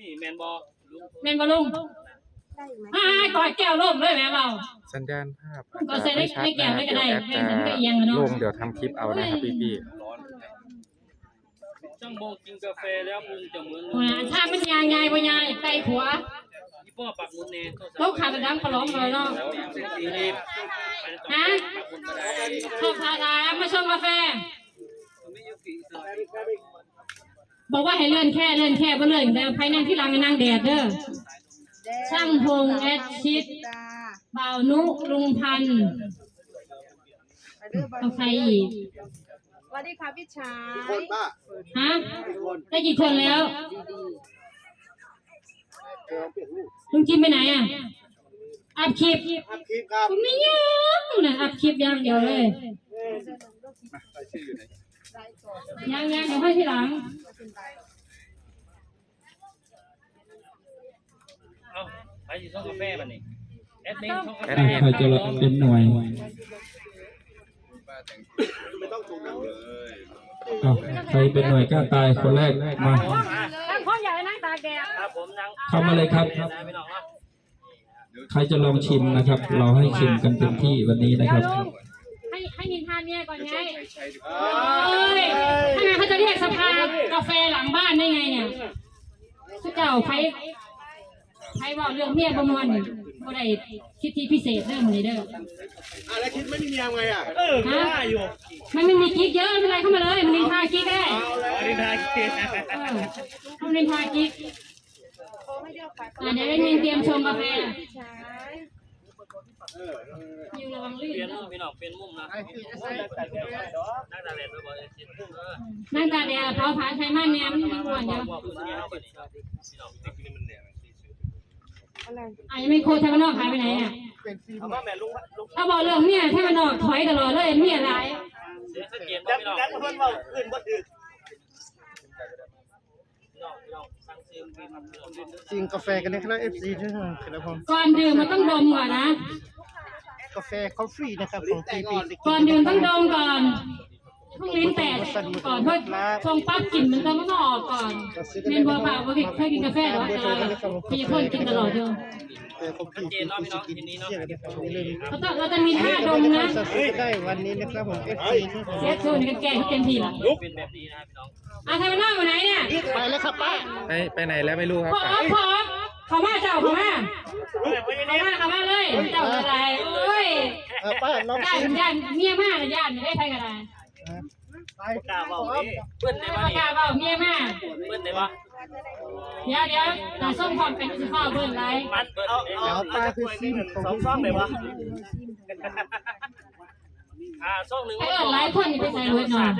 นี่แมนบอลุงแม่นบ่ลุงอ่ากอดแก้วล่มเลยแม่เบา สัญญาณภาพก็ใส่ได้อาจจะไม่แก่ไม่ก็ได้เดี๋ยวแอไม่ดก็จะเอียงอะเนาะลงเดี๋ยวทำคลิปเอานะครับพี่พี่ช่างโมงกินกาแฟแล้วมุงจะเหมือนโอ้ยถ้ามันยางยายบ่ยายไตผัวยี่ป้อปักมุนเนยโลกขาดดังขลอมเลยเนาะสีรีบฮะชอบทาทายมาชงกาแฟ บอกว่าให้เลื่อนแค่เลื่อนแค่บ่เลื่อนแต่ภายในที่หลังให้นั่งแดดเด้อช่างพงแอดชิดบ่าวนุลุงพันธ์เอาใครอีกสวัสดีค่ะพี่ชายคนป้าฮะได้กี่คนแล้วเออเปลี่ยนรูปลุงจิมไปไหนอะอัพคลิปอัพคลิปครับผมไม่ยังนะอัพคลิปอย่างเดียวเลย ยังยังเดี๋ยวให้ทีหลัง เอาไปอยู่ช่องกาแฟบันนี้แอดมินช่องกาแอแฟดมินใครจะเป็นหน่วยไม่ต้องถูกหนังเลยอ้าวใครเป็นหน่วยกล้าตายคนแรกมาตั้งข้อใหญ่นั่งตาแกครับผมนั่งเข้ามาเลยครับ ไม่น้องเนาะใครจะลองชิมนะครับ เราให้ชิมกันเต็มที่วันนี้นะคเดี๋ยรัวบลุง ให้ให้นินทานเนี่ยก่อนไงเอ้ยถ้างั้นเขาจะเรียกสภากาแฟหลังบ้านได้ไงเนี่ยสุเจ้าใครใครบอกเรื่องเมียประมวลบ่ได้คิดที่พิเศษเรื่องนี้เด้ออะแล้วคิดไม่มีเมียไงอะเออได้อยู่มันไม่มีกิ๊กเยอะไม่เป็นไรเข้ามาเลยมันนินทากิ๊กได้อรินทาเกตเออทำนินทากิ๊กอะเดี๋ยวได้เงินเตรียมชงกาแฟพี่ชาย อยู่ระวังลื่นเปลี่ยนมุมพี่น้องเปลี่ยนมุมนะนั่งตาแดดไปบ่อยสินั่งตาแดดเผาผลาญใช้ม่านแนมมันอ้วนเยอะว่าผู้นี้เอาบันนี้พี่น้องติ๊กนี่มันแดงอะไรอะยังไม่โคตรไทยมันอกหายไปไหนอะเอาบอกเรื่องเมียไทยมันอกถอยตลอดเลยเมียร้ายเสียสเกตบ่พี่น้องกันเพิ่นเว้าขึ้นบ่ถึกพี่น้องพี่น้อง สั่งซื้อมีมันเรื่องดินจริงกาแฟกันนะครับเอฟซีด้วยนะครับผมก่อนดื่มมันต้องดมก่อนนะ กาแฟคอฟฟี่นะครับของปีปีก่อนดื่มต้องดมก่อนเพิ่งลิ้นแตกก่อนเพราะชงปั๊บกลิ่นมันจะมันก็ออกก่อนเมนบัวเปล่าว่าเคยกินกาแฟหรอแต่เราพี่พ่นกินตลอดอยู่ เออคอฟฟี่ปีปีสกินเที่ยงนะครับนี่เลยเราต้องเราจะมีท่าดมนะสับสนได้วันนี้นะครับผมเอฟซีนะครับผมเซ็ตโชว์นี่กันแก่ให้เต็มที่ละเป็นแบบนี้นะครับพี่น้องอะไทยมันนอกอยู่ไหนเนี่ยไปแล้วครับป้าไปไปไหนแล้วไม่รู้ครับขอขอขอมาเจ้าขอมาขอมาขอมาเลย เจ้าอะไรโอ้ยเออป้าน้องย่านซิมย่านเมียมากนะย่านไม่ได้ใครกันได้ไปกล้าเว้านี่เปิ้นได้ไม่บ่ประนี่กาศว่าเมียมากเปิ้นได้บ่ เดี๋ยวเดี๋ยวเราส่งความเป็นสิฟ้าเบิ่งไรมันเอาเอาเอาป้าคือซิมของสองช่องได้บ่อ่าช่องนึงไอ้เอิญหลายคนนี่ไปใส่รถหน่อย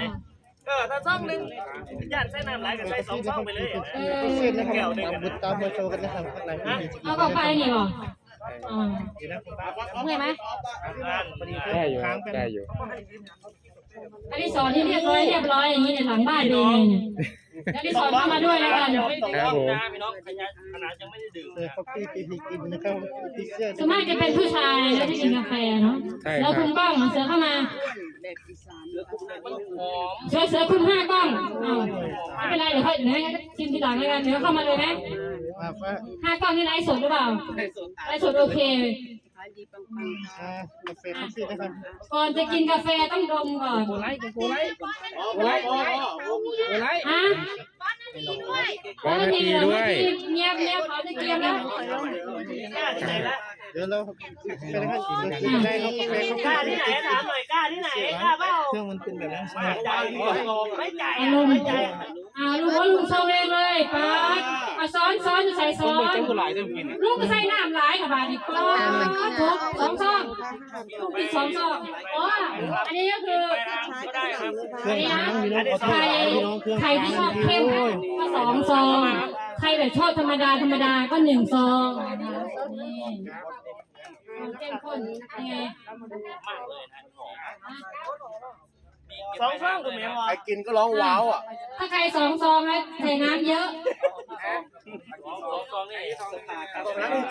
เออถ้าช่องนึงย่านใส่น้ำหลายก็ใส่สองช่องไปเลยเออเออฟนะครับเอาบุตรตามมาโชว์กันนะครับข้างในมีเอาเข้าไปนี่บ่อ่าเมื่อยไหมได้อยู่ได้อยู่ อันที่สอนที่เรียบร้อยเรียบร้อยอย่างนี้ในหลังบ้านเป็นยังไงเนี่ยอันที่สอนเข้ามาด้วยแล้วกันครับผมพี่น้องขยายขนาดยังไม่ได้ดื่มเออคอฟฟี่ปีปีกินนะครับปีเสื้อส่วนมากจะเป็นผู้ชายนะที่กินกาแฟเนาะแล้วคุณบ้องเสือเข้ามามันหอมเสือเสือคุณห้ากล้องอ้าวไม่เป็นไรเดี๋ยวค่อยเดี๋ยวให้ชิมทีหลังแล้วกันเดี๋ยวเข้ามาเลยไหมมาป้าห้ากล้องนี่ไลฟ์สดหรือเปล่าไลฟ์สดโอเค อ่ากาแฟคอฟฟี่นะครับก่อนจะกินกาแฟต้องดมก่อนโกไลโกไลโกไลโกไลฮะขอนาทีด้วยเมียเมียเขาจะเกียมแล้ว เดี๋ยวเราไปนะครับเดี๋ยวได้ครับกาแฟคอฟกล้าที่ไหนถามหน่อยกล้าที่ไหนกล้าเปล่าเครื่องมันเป็นแบบนั้นใช่ไหมไม่จ่ายไม่จ่ายอ่าลุงว่าลุงโซเองเลยป๊าอะซ้อนซ้อนจะใส่ซ้อนลุงก็ใส่น้ำหลายค่ะบาดดีกว่าทุกสองซองลูกกินสองซองอ๋ออันนี้ก็คือก็ได้ครับเครื่องน้ำมีน้องขอโทใครษพี่น้องเครื่ที่ชอบเข้มก็สองซองใครแบบชอบธรรมดาธรรมดาก็หนึ่งซอง เข้มข้นยังไง สองช่องถูกไหมวะใครกินก็ร้องว้าวอะถ้าใครสองซองแล้วใส่น้ำเยอะสองช่องนี่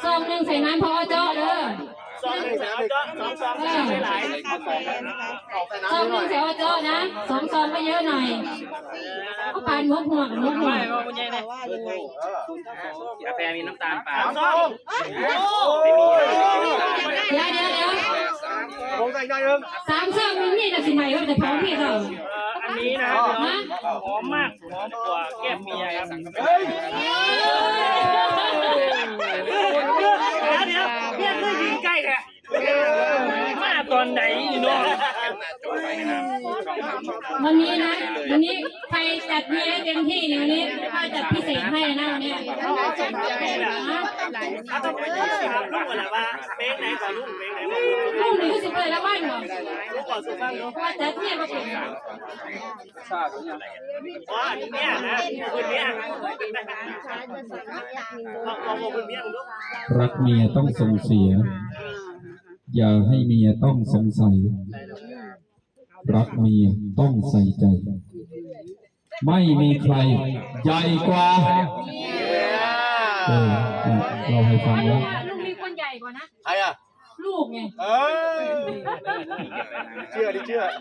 ซองหนึ่งใส่น้ำพอเจาะเด้อสองสามจ้อสองสามไม่หลายซองหนึ่งใส่พอเจาะนะสองซองก็เยอะหน่อยสเขาปานงกหัวกับงกหัวไม่ว่าคุณยายเนี่ยว่ายังไงกาแฟมีน้ำตาลเปล่าเดี๋ยวเดี๋ยวเดี๋ยว ผมใส่ใจเอิงสามเชือกมันมีแต่สิใหม่ว่าแต่พร้อมพี่เราอันนี้นะหอมมากหอมกว่าแก้มเมียครับเฮ้ยเดี๋ยวเดี๋ยวเพื่อนเคยยืนใกล้แท้มาตอนไหนนี่น้อง วันนี้นะวันนี้ใครจัดมีให้เต็มที่เนี่ยวันนี้ป้าจัดพิเศษให้นะวันนี้ถ้าต้องไปถามลูกอะไรว่าเพลงไหนก่อนลูกเพลงไหนลูกหนึ่งสิบเลยแล้วบ้านเหรอลูกก่อนสุดฟังเนาะว่าจัดเนี่ยมาเป็นว่าอันนี้เนี่ยนะคุณเนี่ยลองลองบอกคุณเนี่ยดูรักเมียต้องส่งเสีย อย่าให้เมียต้องสงสัย รักเมียต้องใส่ใจ ไม่มีใครใหญ่กว่าเออเราให้ฟังแล้ว ลูกไงเอ้ยเชื่อดิเชื่ออะ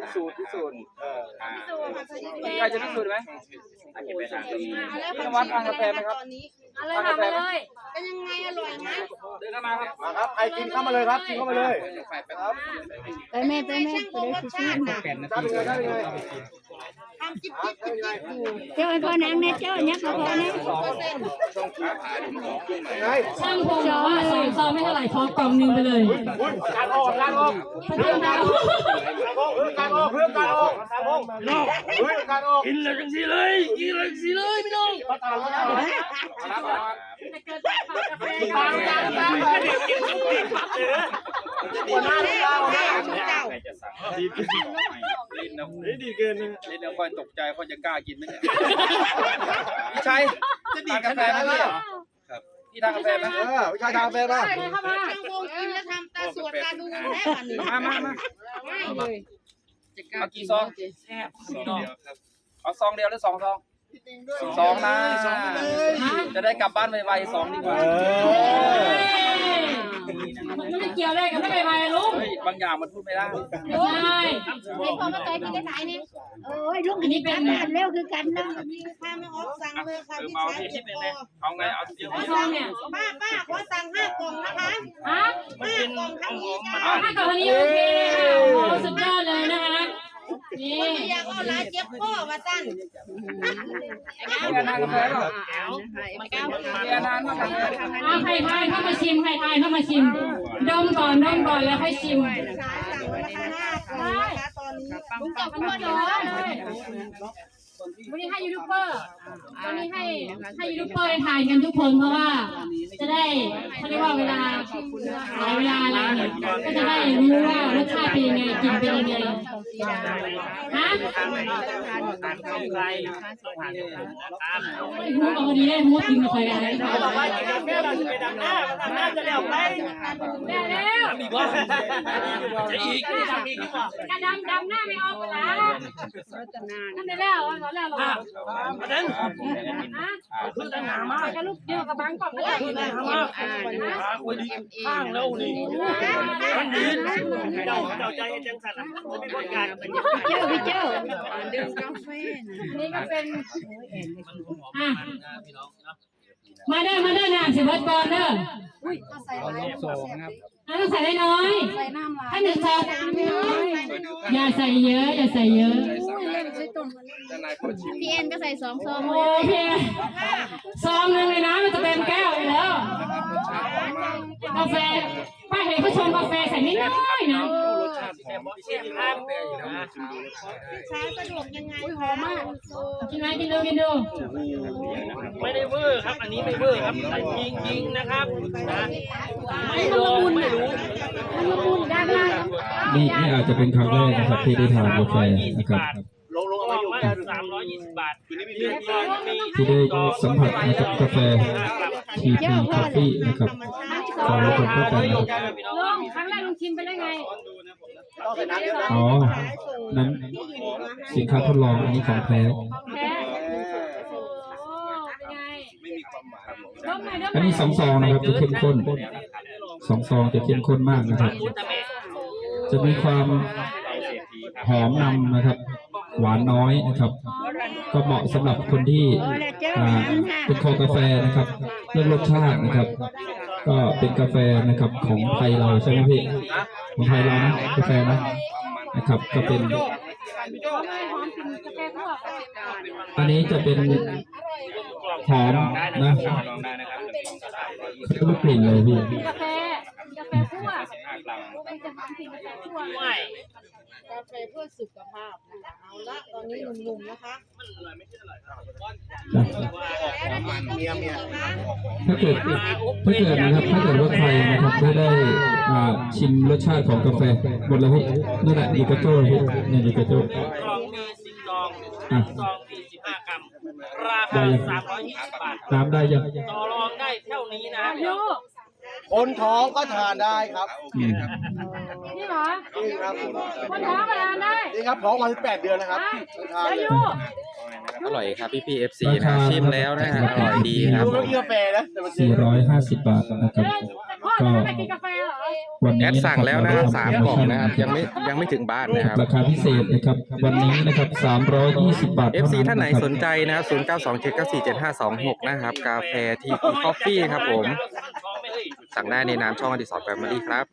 พิสูจน์พิสูจน์เออใครจะพิสูจน์ไหมวัดทางกาแฟไหมครับตอนนี้เอาเลยค่ะมาเลยเป็นยังไงอร่อยไหมมาครับใครกินเข้ามาเลยครับกินเข้ามาเลยครับไปแม่ไปแม่ไปได้รสชาตินะได้เป็นไงได้เป็นไงทำ จิ๊บจิ๊บจิ๊บจิ๊บอยู่เจ้าไอ้พ่อนางเนี่ยเจ้าเนี่ยพ่อพ่อเนี่ยไงช่างพงบอกว่าสองซองไม่เท่าไหร่ขอกล่องหนึงไปเลยการออกการออกพระเจ้าดาวการออกเรื่องการออกการออกนอกเฮ้ยการออกกินเลยจังสิเลยกินเลยจังสิเลยพี่น้องประธานแล้วนะจะเกิดจากกาแฟตามตามตามเดี๋ยวกินทุกทีปั๊บเลยหัวหน้าเจ้าหน้า เจ้าดีเกินนะเล่นแล้วค่อยตกใจค่อยจะกล้ากินไหมเนี่ยพี่ชัยจะดีกาแฟไหมพี่พี่ทานกาแฟไหมเออพี่ชัยทานกาแฟป่ะได้เลยเข้ามาช่างวงกินแล้วทำตาสวดตาดูแน่วันนี้มามามาไม่เลยเอากี่ซองเอาซองเดียวหรือสองซอง สองนะจะได้กลับบ้านไวๆสองดีกว่า มันไม่ได้เกี่ยวอะไรกับไม่ไปไปลุงเฮ้ย บางอย่างมันพูดไม่ได้ไม่ใช่ไอ้พ่อมาต่อยกินได้ไหนเนี่ยโอ้ยลูกอันนี้เป็นบ้านเร็วคือกันนะข้าไม่ออกสั่งเลยค่ะเออพี่มาเอาชายที่เจ็คิดบเป็นคไงเอาไง เอาเยอะว่าซองเนี่ยอป้าป้าขอสั่งห้ากล่องนะคะฮะมันเป็นหอมมันอ๋อถ้ากับวันนี้โอเคเลยค่ะโอ้โหสุดยอดเลยนะคะ นี่อยากเอาลายเจ็บข้อมาสั้นพี่ทานกาแฟหรอพี่ทานมาทำเอาใครทายเข้ามาชิมใครทายเข้ามาชิม ดมก่อนดมก่อนแล้วค่อยชิมสายสั่งไว้นะคะห้ากล่องนะคะตอนนี้ลุงจับกันว่าดอเลย วันนี้ให้ยูทูบเบอร์วันนี้ให้ให้ยูทูบเบอร์ทายกันทุกคนเพราะว่าจะได้เขาเรียกว่าเวลาหลายเวลาอะไรเนี่ยก็จะได้รู้ว่ารสชาติเป็นยังไงกินเป็นยังไงฮะการเข้าใกล้ต้องผ่านตามมูเอาดีได้มูกินกับใครกันเขาบอกว่ากินกาแฟเราจะไปดำหน้าดำหน้าจะเร็วไปได้แล้วอีกว่าจะอีกทำอีกดีกว่ากระดำดำหน้าไม่ออกแล้วนั่นได้แล้วตอนแรกเราประเด็นฮะคือตั้งหามากกระลูกเดียวกับบางกล่องก็ได้คือตั้งหามากขาคุยดีข้างแล้วนี่มันดีเจ้าเจ้าใจจังสันจะมีคนการเจ้าพี่เจ้าดื่มกาแฟนี่ก็เป็นอะมาเด้อมาเด้อนะสิเบิร์ดก่อนเด้อสองครับอะต้องใส่น้อยใส่น้ำลายให้หนึ่งซองน้อยอย่าใส่เยอะ อย่าใส่เยอะ พี่เอ็นก็ใส่สองซองโอ้ยพี่ซองหนึ่งเลยนะมันจะเต็มแก้วอยู่แล้วกาแฟป้าเห็นเขาชงกาแฟใส่นิดน้อยนะเช่นข้างใช้สะดวกยังไงหอมมากกินไหมกินดูกินดูไม่ได้เวอร์ครับ อันนี้ไม่เวอร์ครับยิงยิงนะครับนะไม่ลองไม่รู้ได้ไหม นี่นี่อาจจะเป็นครั้งแรกนะครับที่ได้ทานกาแฟนะครับ ทที่ได้สัมผัสนะครับกาแฟทีพีคอฟฟี่นะครับฟังแล้วผมเข้าใจนะครับลองครั้งแรกลองชิมไปได้ไงต้องใส่น้ำเยอะนะอ๋อนั้นสินค้าทดลองอันนี้ของแท้ของแท้โอ้เป็นไงไม่มีความหมายดมหน่อยดมหน่อยอันนี้สองซองนะครับจะเข้มข้นสองซองจะเข้มข้นมากนะครับ จะมีความหอมนำนะครับ หวานน้อยนะครับ กก็เหมาะสำหรับคนที่อ่าเป็นคอกาแฟนะครับเรื่องรสชาตินะครับ ก็เป็นกาแฟนะครับของไทยเราใช่ไหมพี่ของไทยเรานะกาแฟนะนะครับ ก็เป็น อันนี้จะเป็นหอมนะเขาไม่กลิ่นเลยพี่ กาแฟกาแฟคั่วเป็นจะทำกินกาแฟคั่วกาแฟเพื่อสุขภาพนะคะเอาละตอนนี้หนุ่มๆนะคะเมียเมีย ถ้าเกิดถ้าเกิดนะครับถ้าเกิดว่าใครนะครับไม่ได้อ่าชิมรสชาติของกาแฟหมดแล้วพี่นั่นแหละดีกระโจ้พี่นี่ดีกระโจ้ กล่องมีสิบซองอะซองมีสิบห้ากรัม ราคาสามร้อยยี่สิบบาท น้ำได้ยังต่อรองได้เท่านี้นะอายุ คนท้องก็ทานได้ครับอืม นี่เหรอ นี่ครับผมคนท้องมาทานได้นี่ครับท้องมา18เดือนนะครับทานอาเลยยุอร่อยครับพี่พี่เอฟซีนะชิมแล้วนะฮะอร่อยดีครับดูผแล้วมกินกาแฟนะแต่มัน450 บาทนะครับเออแต่พ่อจะไปกินกาแฟเหรอวันแอนี้ดสั่งแล้วนะฮะสามกล่องนะครับยังไม่ยังไม่ถึงบ้านนะครับราคาพิเศษนะครับ วันนี้นะครับ320 บาทเอฟเท่าซีนั้นท่านไหนนะครับสนใจนะครับศูนย์เก้าสองเจ็ดเก้าสี่เจ็ดห้าสองหกนะครับกาแฟทีคอฟฟี่ครับผม สั่งได้ในนามช่องอดิสรแฟมิลี่ครับ